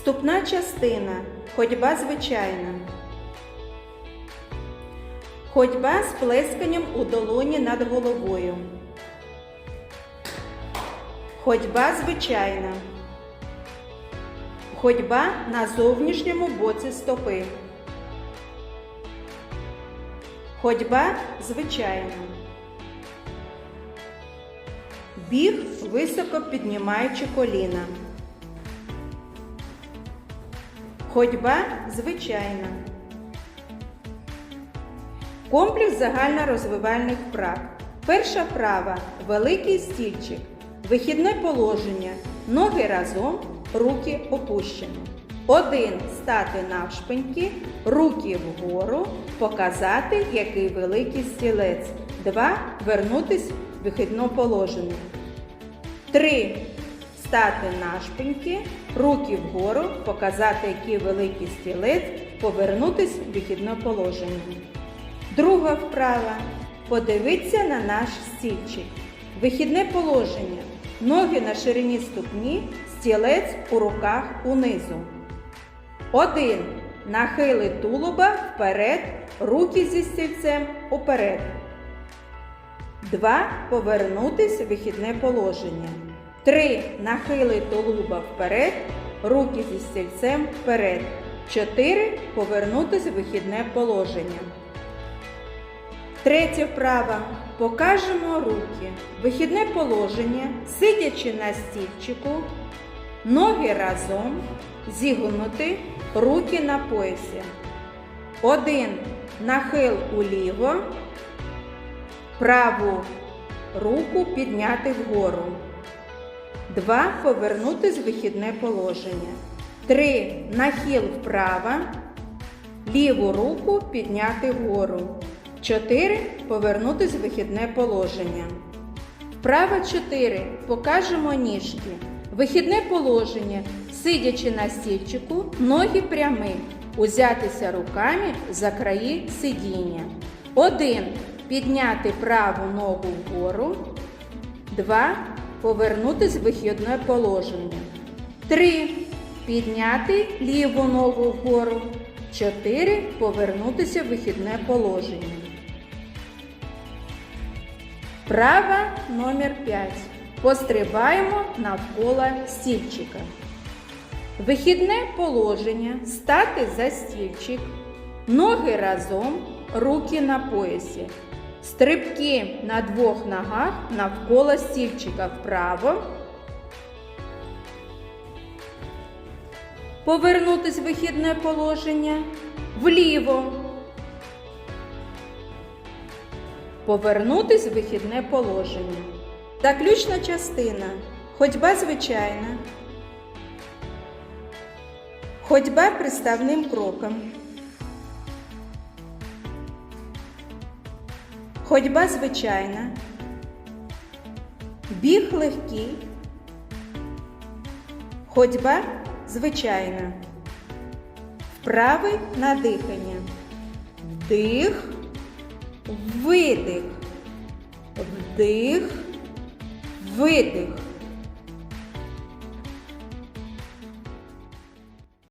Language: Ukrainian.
Вступна частина. Ходьба звичайна. Ходьба з плесканням у долоні над головою. Ходьба звичайна. Ходьба на зовнішньому боці стопи. Ходьба звичайна. Біг високо піднімаючи коліна. Ходьба звичайна. Комплекс загальнорозвивальних вправ. Перша вправа великий стільчик. Вихідне положення. Ноги разом, руки опущено. Один стати навшпиньки, руки вгору, показати, який великий стілець. Два вернутись в вихідне положення. Три. Стати навшпиньки, руки вгору, показати, який великий стілець, повернутись в вихідне положення. Друга вправа. Подивіться на наш стільчик. Вихідне положення. Ноги на ширині ступні, стілець у руках унизу. Один. Нахили тулуба вперед, руки зі стільцем уперед. 2. Повернутись в вихідне положення. 3. Нахили тулуба вперед, руки зі стільцем вперед. 4. Повернутись в вихідне положення. Третя вправа. Покажемо руки. Вихідне положення, сидячи на стільчику, ноги разом, зігнути, руки на поясі. Один. Нахил уліво, праву руку підняти вгору. 2. Повернутись в вихідне положення. 3. Нахил вправо. Ліву руку підняти вгору. 4. Повернутись в вихідне положення. Вправа 4. Покажемо ніжки. Вихідне положення. Сидячи на стільчику, ноги прямі. Узятися руками за краї сидіння. 1. Підняти праву ногу вгору. 2. Повернутись в вихідне положення. 3. Підняти ліву ногу вгору. 4. Повернутися в вихідне положення. Права номер 5. Пострибаємо навколо стільчика. Вихідне положення. Стати за стільчик. Ноги разом, руки на поясі. Стрибки на двох ногах навколо стільчика вправо. Повернутись в вихідне положення вліво. Повернутись в вихідне положення. Заключна частина. Ходьба звичайна. Ходьба приставним кроком. Ходьба звичайна. Біг легкий. Ходьба звичайна. Вправи на дихання. Вдих, видих. Вдих, видих.